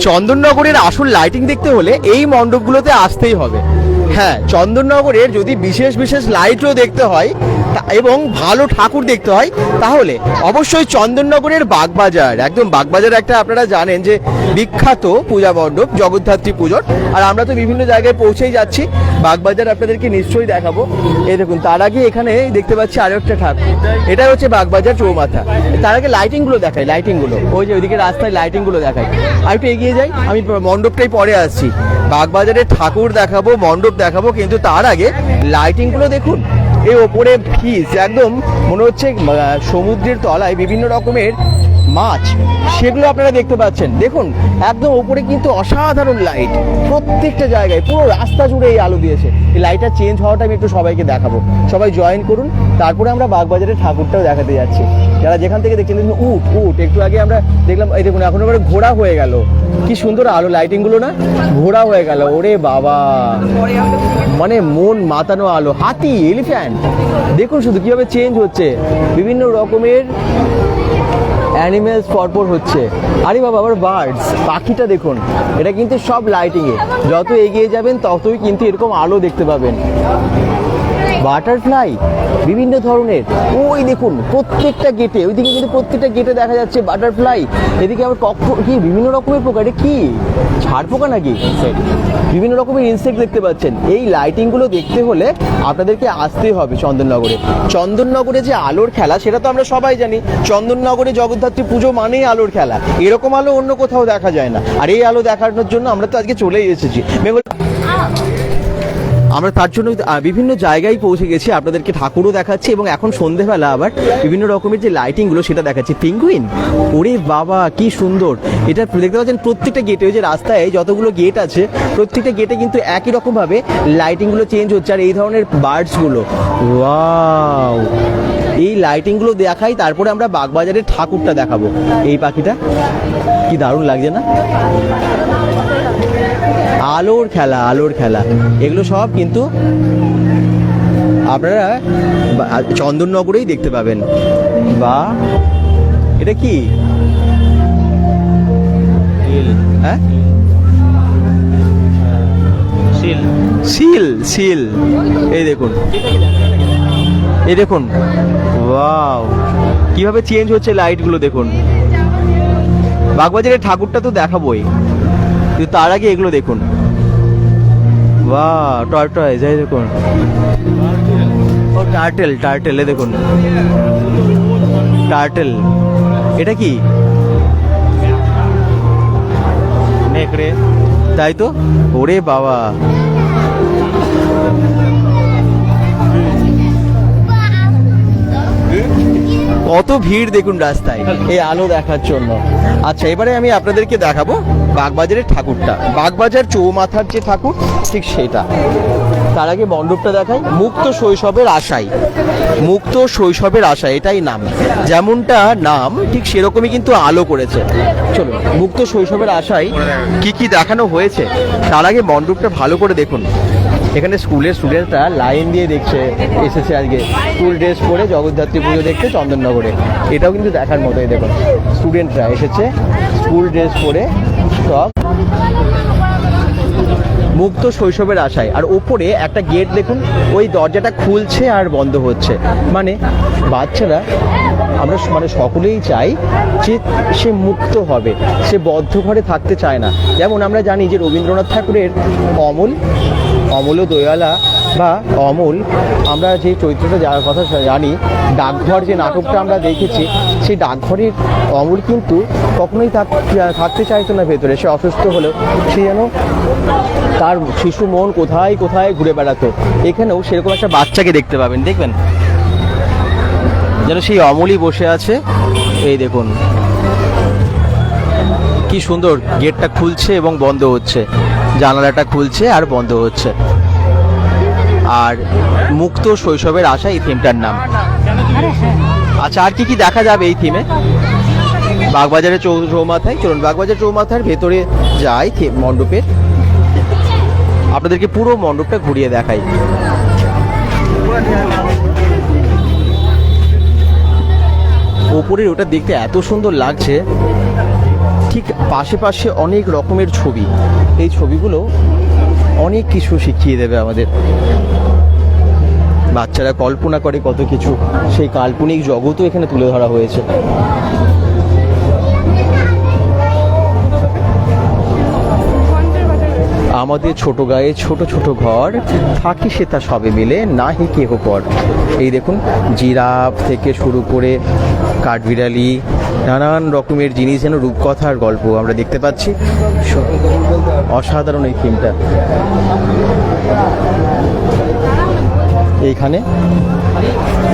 চন্দননগরের আসল লাইটিং দেখতে হলে এই মণ্ডপগুলোতে আসতেই হবে। হ্যাঁ চন্দননগরের যদি বিশেষ বিশেষ লাইটও দেখতে হয় এবং ভালো ঠাকুর দেখতে হয়, তাহলে অবশ্যই চন্দননগরের বাগবাজার, একদম বাগবাজার একটা আপনারা জানেন যে বিখ্যাত পূজা মণ্ডপ, জগদ্ধাত্রী পুজোর। আর আমরা তো বিভিন্ন জায়গায় পৌঁছেই যাচ্ছি। বাগবাজার আপনাদেরকে নিশ্চয়ই দেখাবো। এই দেখুন, তার আগে এখানে দেখতে পাচ্ছি আরও একটা ঠাকুর। এটা হচ্ছে বাগবাজার চৌমাথা। তার আগে লাইটিংগুলো দেখায় লাইটিংগুলো ওই যে ওইদিকে রাস্তায় লাইটিংগুলো দেখায় আর একটু এগিয়ে যাই, আমি মণ্ডপটাই পরে আসছি। বাগবাজারের ঠাকুর দেখাবো, মণ্ডপ দেখাবো, কিন্তু তার আগে লাইটিংগুলো দেখুন। এই ওপরে ফিস একদম মনে হচ্ছে সমুদ্রের তলায় বিভিন্ন রকমের মাছ, সেগুলো আপনারা দেখতে পাচ্ছেন। দেখুন, একদম ওপরে কিন্তু অসাধারণ লাইট প্রত্যেকটা জায়গায়, পুরো রাস্তা জুড়ে এই আলো দিয়েছে। এই লাইটটা চেঞ্জ হওয়াটা আমি একটু সবাইকে দেখাবো। সবাই জয়েন করুন, তারপরে আমরা বাগবাজারের ঠাকুরটাও দেখাতে যাচ্ছি। যারা যেখান থেকে দেখছেন, দেখুন, উঠ উঠ, একটু আগে আমরা দেখলাম, এই দেখুন, এখন এবারে ঘোড়া হয়ে গেল। কি সুন্দর আলো লাইটিংগুলো না? ঘোড়া হয়ে গেল, ওরে বাবা! মানে মন মাতানো আলো, হাতি এলিফ্যান্ট দেখুন শুধু কীভাবে চেঞ্জ হচ্ছে। বিভিন্ন রকমের অ্যানিমেলস পরপর হচ্ছে। আরে বাবা, আবার বার্ডস পাখিটা দেখুন। এটা কিন্তু সব লাইটিংয়ে যত এগিয়ে যাবেন, ততই কিন্তু এরকম আলো দেখতে পাবেন। বাটারফ্লাই, বিভিন্ন ধরনের। ওই দেখুন, প্রত্যেকটা গেটে ওইদিকে কিন্তু প্রত্যেকটা গেটে দেখা যাচ্ছে বাটারফ্লাই। এদিকে আবার কক্ষ, কি, বিভিন্ন রকমের পোকা, এটা কি? ছাড় পোকা নাকি? বিভিন্ন রকমের ইনসেক্ট দেখতে পাচ্ছেন। এই লাইটিংগুলো দেখতে হলে আপনাদেরকে আসতে হবে চন্দননগরে। চন্দননগরে যে আলোর খেলা, সেটা তো আমরা সবাই জানি। চন্দননগরে জগদ্ধাত্রী পুজো মানেই আলোর খেলা। এরকম আলো অন্য কোথাও দেখা যায় না। আর এই আলো দেখানোর জন্য আমরা তো আজকে চলেই এসেছি। বেঙ্গল আমরা তার জন্য বিভিন্ন জায়গায় পৌঁছে গেছি, আপনাদেরকে ঠাকুরও দেখাচ্ছি এবং এখন সন্ধেবেলা আবার বিভিন্ন রকমের যে লাইটিংগুলো সেটা দেখাচ্ছি। পিঙ্গুইন ওরে বাবা, কি সুন্দর। এটা দেখতে পাচ্ছেন প্রত্যেকটা গেটে ওই যে রাস্তায় যতগুলো গেট আছে, প্রত্যেকটা গেটে কিন্তু একই রকমভাবে লাইটিংগুলো চেঞ্জ হচ্ছে আর এই ধরনের বার্ডসগুলো ওয়াও এই লাইটিংগুলো দেখাই, তারপরে আমরা বাগবাজারের ঠাকুরটা দেখাবো। এই পাখিটা, কি দারুণ লাগছে না? আলোর খেলা আলোর খেলা। এগুলো সব কিন্তু আপনারা চন্দননগরেই দেখতে পাবেন। বা এটা কি? হ্যাঁ? শিল। সিল সিল এই দেখুন। এই দেখুন। ওয়াও। কীভাবে চেঞ্জ হচ্ছে লাইটগুলো দেখুন। বাগবাজারের ঠাকুরটা তো দেখাবোই। কিন্তু তার আগে এগুলো দেখুন। বা টয় যাই দেখুন। ও টার্টেল টার্টেল দেখুন। টার্টেল এটা কি? নেকড়ে। তাই তো? ওরে বাবা। কত ভিড় দেখুন রাস্তায়, এই আলো দেখার জন্য। আচ্ছা এবারে আমি আপনাদেরকে দেখাবো বাগবাজারের ঠাকুরটা। বাগবাজার চৌমাথার যে ঠাকুর, ঠিক সেটা। তার আগে মণ্ডপটা দেখাই। মুক্ত শৈশবের আশাই মুক্ত শৈশবের আশা এটাই নাম। যেমনটা নাম, ঠিক সেরকমই কিন্তু আলো করেছে। চলো মুক্ত শৈশবের আশায় কি কি দেখানো হয়েছে, তার আগে মণ্ডপটা ভালো করে দেখুন। এখানে স্কুলের স্টুডেন্টরা লাইন দিয়ে দেখছে এসেছে আজকে। স্কুল ড্রেস পরে জগদ্ধাত্রী পুজো দেখতে চন্দননগরে। এটাও কিন্তু দেখার মতোই দেখুন। স্টুডেন্টরা এসেছে স্কুল ড্রেস পরে সব মুক্ত শৈশবের আশায়। আর ওপরে একটা গেট দেখুন, ওই দরজাটা খুলছে আর বন্ধ হচ্ছে। মানে বাচ্চারা আমরা মানে সকলেই চাই যে সে মুক্ত হবে, সে বদ্ধ ঘরে থাকতে চায় না। যেমন আমরা জানি যে রবীন্দ্রনাথ ঠাকুরের অমল অমল দয়ালা বা অমল, আমরা যে চরিত্রটা যার কথা জানি, ডাকঘর যে নাটকটা আমরা দেখেছি, সেই ডাকঘরের অমল কিন্তু কখনোই থাক- থাকতে চাইতো না ভেতরে, সে অসুস্থ হলেও। সে যেন তার শিশু মন কোথায় কোথায় ঘুরে বেড়াতো। এখানেও সেরকম একটা বাচ্চাকে দেখতে পাবেন, দেখবেন? যেন সেই অমলই বসে আছে। এই দেখুন। কি সুন্দর গেটটা খুলছে এবং বন্ধ হচ্ছে। জানালাটা খুলছে আর বন্ধ হচ্ছে। আর মুক্ত শৈশবের আশা এই থিমটার নাম। আচ্ছা আর কি কি দেখা যাবে এই থিমে? বাগবাজারের চৌ চৌমাথায়? চলুন, বাগবাজার চৌমাথার ভেতরে যাই মণ্ডপের। আপনাদেরকে পুরো মণ্ডপটা ঘুরিয়ে দেখাই। ওপরের ওটা দেখতে এত সুন্দর লাগছে। ঠিক পাশে পাশে অনেক রকমের ছবি। এই ছবিগুলো অনেক কিছু শিখিয়ে দেবে আমাদের। বাচ্চারা কল্পনা করে কত কিছু। সেই কাল্পনিক জগৎও এখানে তুলে ধরা হয়েছে। আমাদের ছোট গায়ে ছোট ছোট ঘর, থাকি সে তা সবে মিলে না হি কেহ পর। এই দেখুন, জিরাফ থেকে শুরু করে কাঠবিড়ালি, নানান রকমের জিনিস যেন রূপকথার গল্প আমরা দেখতে পাচ্ছি। অসাধারণ এই থিমটা এইখানে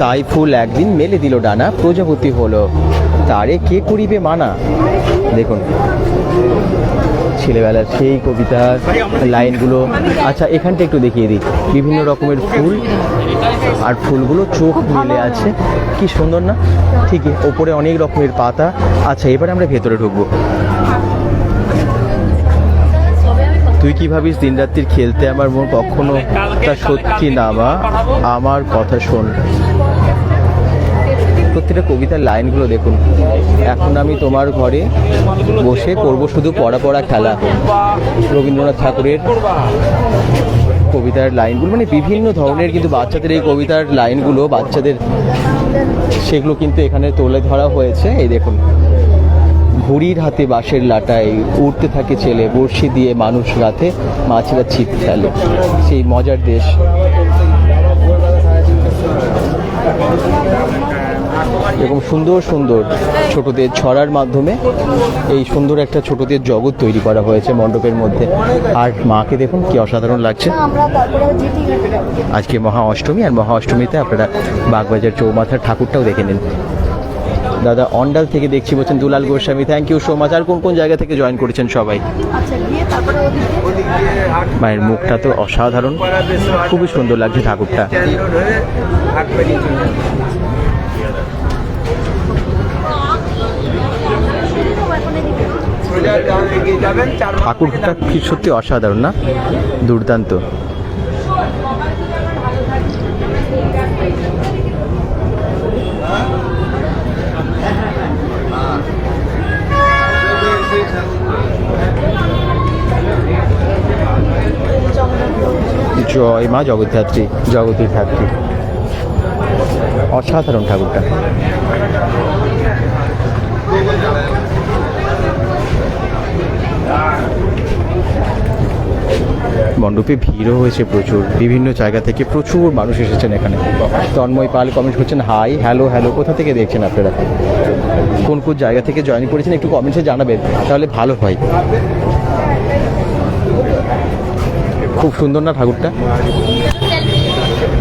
তাই ফুল একদিন মেলে দিল ডানা, প্রজাপতি হলো। তারে কে করিবে মানা? দেখুন। ছেলেবেলার সেই কবিতার লাইনগুলো। আচ্ছা এখানটা একটু দেখিয়ে দিই। বিভিন্ন রকমের ফুল, আর ফুলগুলো চোখ মিলে আছে। কি সুন্দর না? ঠিকই ওপরে অনেক রকমের পাতা। আচ্ছা এবারে আমরা ভেতরে ঢুকবো। তুই কি ভাবিস দিন রাত্রির খেলতে আমার মন কখনো তা সত্যি না, মা? আমার কথা শোন। প্রত্যেকটা কবিতার লাইনগুলো দেখুন। এখন আমি তোমার ঘরে বসে করব শুধু পড়া পড়া খেলা। রবীন্দ্রনাথ ঠাকুরের কবিতার লাইনগুলো মানে বিভিন্ন ধরনের কিন্তু বাচ্চাদের এই কবিতার লাইনগুলো, বাচ্চাদের সেগুলো কিন্তু এখানে তুলে ধরা হয়েছে। এই দেখুন, ঘুড়ির হাতে বাঁশের লাটায় উঠতে থাকে ছেলে, বড়শি দিয়ে মানুষ রাতে মাছেরা ছিপ ফেলে। সেই মজার দেশ। এরকম সুন্দর সুন্দর ছোটদের ছড়ার মাধ্যমে এই সুন্দর একটা ছোটদের জগৎ তৈরি করা হয়েছে মণ্ডপের মধ্যে। আর মাকে দেখুন, কি অসাধারণ লাগছে। আজকে মহা অষ্টমী, আর মহা অষ্টমীতে আপনারা বাগবাজার চৌমাথার ঠাকুরটাও দেখে নিন। দাদা অন্ডাল থেকে দেখছি বলছেন, Dulal Goswami thank you so much আর কোন কোন জায়গা থেকে জয়েন করেছেন সবাই? মায়ের মুখটা তো অসাধারণ। খুবই সুন্দর লাগছে ঠাকুরটা। ঠাকুরটা কি সত্যি অসাধারণ না? দুর্দান্ত। জয় মা জগদ্ধাত্রী জগতী ধাত্রী অসাধারণ ঠাকুরটা। মণ্ডপে ভিড়ও হয়েছে প্রচুর। বিভিন্ন জায়গা থেকে প্রচুর মানুষ এসেছেন এখানে। তন্ময় পাল কমেন্ট করছেন হাই হ্যালো হ্যালো কোথা থেকে দেখছেন আপনারা? কোন কোন জায়গা থেকে জয়েন করেছেন একটু কমেন্টসে জানাবেন, তাহলে ভালো হয়। খুব সুন্দর না ঠাকুরটা?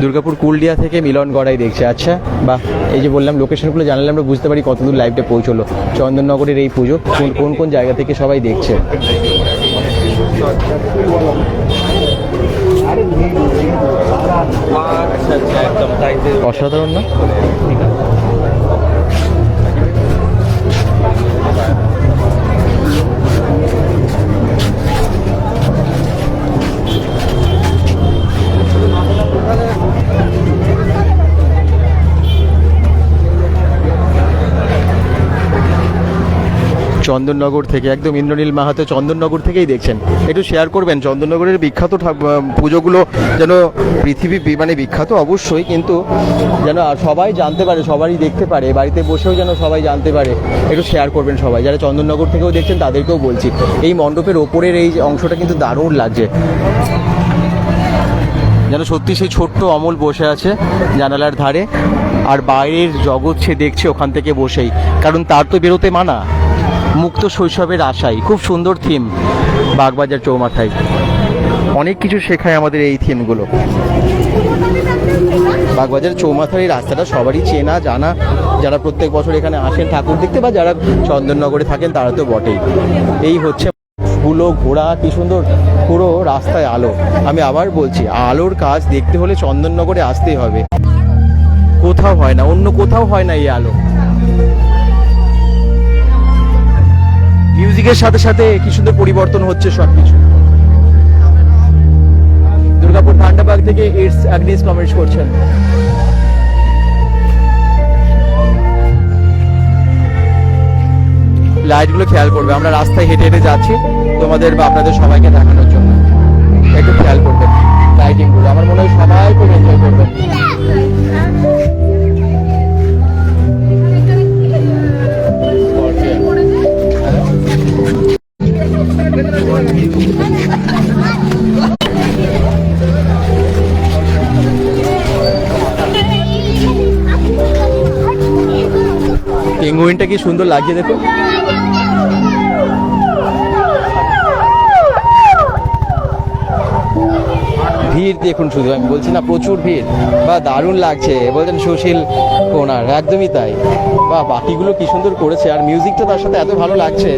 দুর্গাপুর কুলডিয়া থেকে মিলন গড়াই দেখছে। আচ্ছা বা এই যে বললাম লোকেশনগুলো জানালে আমরা বুঝতে পারি কতদূর লাইভটা পৌঁছলো। চন্দননগরের এই পুজো কোন কোন জায়গা থেকে সবাই দেখছে? অসাধারণ না? চন্দননগর থেকে, একদম ইন্দ্রনীল মাহাতো চন্দননগর থেকেই দেখছেন। একটু শেয়ার করবেন, চন্দননগরের বিখ্যাত পুজোগুলো যেন পৃথিবী মানে বিখ্যাত অবশ্যই, কিন্তু যেন সবাই জানতে পারে, সবারই দেখতে পারে, বাড়িতে বসেও যেন সবাই জানতে পারে। একটু শেয়ার করবেন সবাই, যারা চন্দননগর থেকেও দেখছেন তাদেরকেও বলছি, এই মণ্ডপের ওপরের এই অংশটা কিন্তু দারুণ লাগছে। যেন সত্যি সেই ছোট্ট অমল বসে আছে জানালার ধারে, আর বাইরের জগৎ সে দেখছে ওখান থেকে বসেই, কারণ তার তো বেরোতে মানা। মুক্ত শৈশবের আশাই খুব সুন্দর থিম বাগবাজার চৌমাথায়। অনেক কিছু শেখায় আমাদের এই থিমগুলো বাগবাজার চৌমাথার এই রাস্তাটা সবারই চেনা, জানা। যারা প্রত্যেক বছর এখানে আসেন, ঠাকুর দেখতে বা যারা চন্দননগরে থাকেন, তারা তো বটেই। এই হচ্ছে ফুলো ঘোড়া, কি সুন্দর পুরো রাস্তায় আলো। আমি আবার বলছি, আলোর কাজ দেখতে হলে চন্দননগরে আসতেই হবে। কোথাও হয় না, অন্য কোথাও হয় না এই আলো। মিউজিকের সাথে সাথে কি সুন্দর পরিবর্তন হচ্ছে সবকিছু। দুর্গাপুর ঠান্ডাবাগ থেকে ইটস অ্যাগনিস কমেন্টস করছেন। লাইটগুলো খেয়াল করবে, আমরা রাস্তায় হেঁটে হেঁটে যাচ্ছি, তোমাদের বা আপনাদের সবাইকে দেখানোর জন্য। একটু খেয়াল করবে লাইটিংগুলো আমার মনে হয় সবাই খুব এনজয় করবে কি সুন্দর লাগছে দেখো। ভিড় দেখুন শুধু? আমি বলছি না, প্রচুর ভিড়। বা দারুণ লাগছে। বলছেন সুশীল কোনার, একদমই তাই। বা বাকিগুলো কি সুন্দর করেছে। আর মিউজিকটা তার সাথে এত ভালো লাগছে।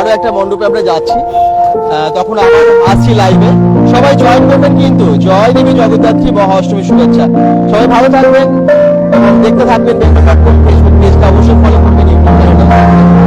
আরও একটা মণ্ডপে আমরা যাচ্ছি। তখন আবার আসছি লাইভে সবাই জয়েন করবেন কিন্তু, জয় দেবী জগদ্ধাত্রী মহা অষ্টমী শুভেচ্ছা। সবাই ভালো থাকবেন এবং দেখতে থাকবেন ফেসবুক পেজটা অবশ্যই ফলো করবেন ইউটিউব চ্যানেলটা